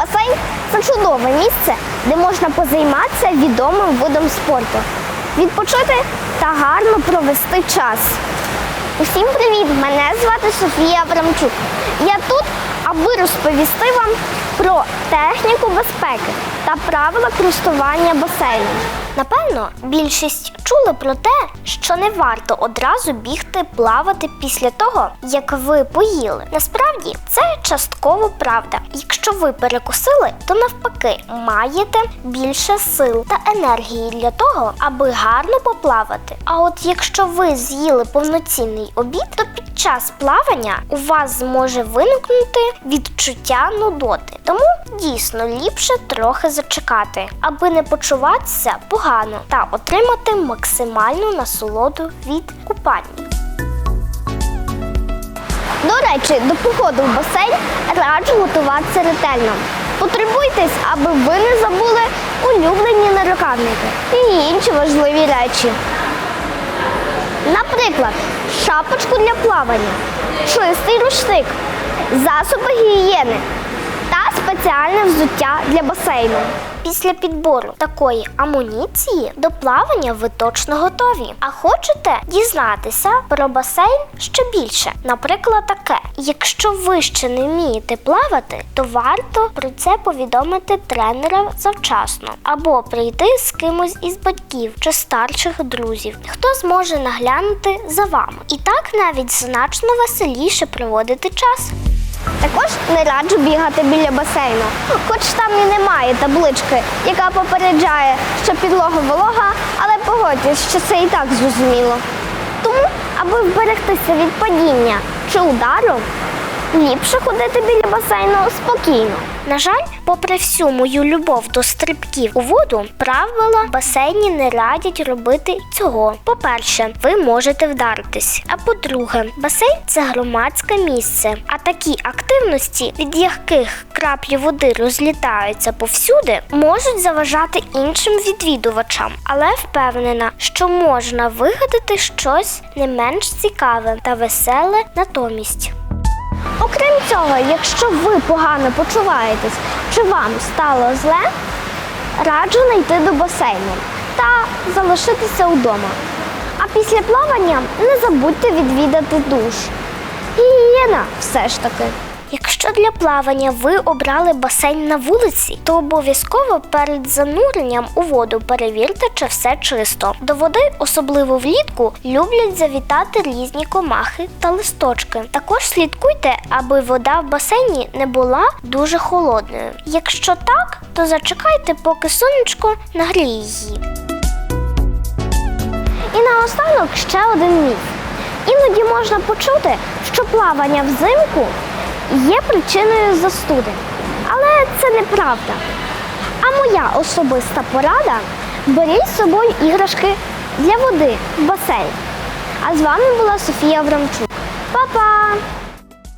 Басейн це чудове місце, де можна позайматися відомим видом спорту, відпочити та гарно провести час. Усім привіт! Мене звати Софія Абрамчук. Я тут, аби розповісти вам про техніку безпеки та правила користування басейном. Напевно, більшість чули про те, що не варто одразу бігти плавати після того, як ви поїли. Насправді це частково правда. Якщо ви перекусили, то навпаки маєте більше сил та енергії для того, аби гарно поплавати. А от якщо ви з'їли повноцінний обід, то під час плавання у вас зможе виникнути відчуття нудоти. Тому дійсно ліпше трохи зачекати, аби не почуватися погано та отримати максимальну насолоду від купання. До речі, до походу в басейн раджу готуватися ретельно. Потребуйтесь, аби ви не забули улюблені нарукавники і інші важливі речі. Наприклад, шапочку для плавання, чистий рушник, засоби гігієни спеціальне взуття для басейну. Після підбору такої амуніції до плавання ви точно готові. А хочете дізнатися про басейн ще більше? Наприклад, таке: якщо ви ще не вмієте плавати, то варто про це повідомити тренера завчасно або прийти з кимось із батьків чи старших друзів, хто зможе наглянути за вами. І так навіть значно веселіше проводити час. Також не раджу бігати біля басейну, хоч там і немає таблички, яка попереджає, що підлога волога, але погодьтесь, що це і так зрозуміло. Тому, аби вберегтися від падіння чи удару, ліпше ходити біля басейну спокійно. На жаль, попри всю мою любов до стрибків у воду, правила басейні не радять робити цього. По-перше, ви можете вдаритись. А по-друге, басейн це громадське місце. А такі активності, від яких краплі води розлітаються повсюди, можуть заважати іншим відвідувачам. Але впевнена, що можна вигадати щось не менш цікаве та веселе натомість. Окрім цього, якщо ви погано почуваєтесь чи вам стало зле, раджу не йти до басейну та залишитися вдома. А після плавання не забудьте відвідати душ. Гігієна все ж таки. Якщо для плавання ви обрали басейн на вулиці, то обов'язково перед зануренням у воду перевірте, чи все чисто. До води, особливо влітку, люблять завітати різні комахи та листочки. Також слідкуйте, аби вода в басейні не була дуже холодною. Якщо так, то зачекайте, поки сонечко нагріє її. І наостанок ще один міф. Іноді можна почути, що плавання взимку є причиною застуди. Але це неправда. А моя особиста порада беріть з собою іграшки для води в басейн. А з вами була Софія Врамчук. Па-па!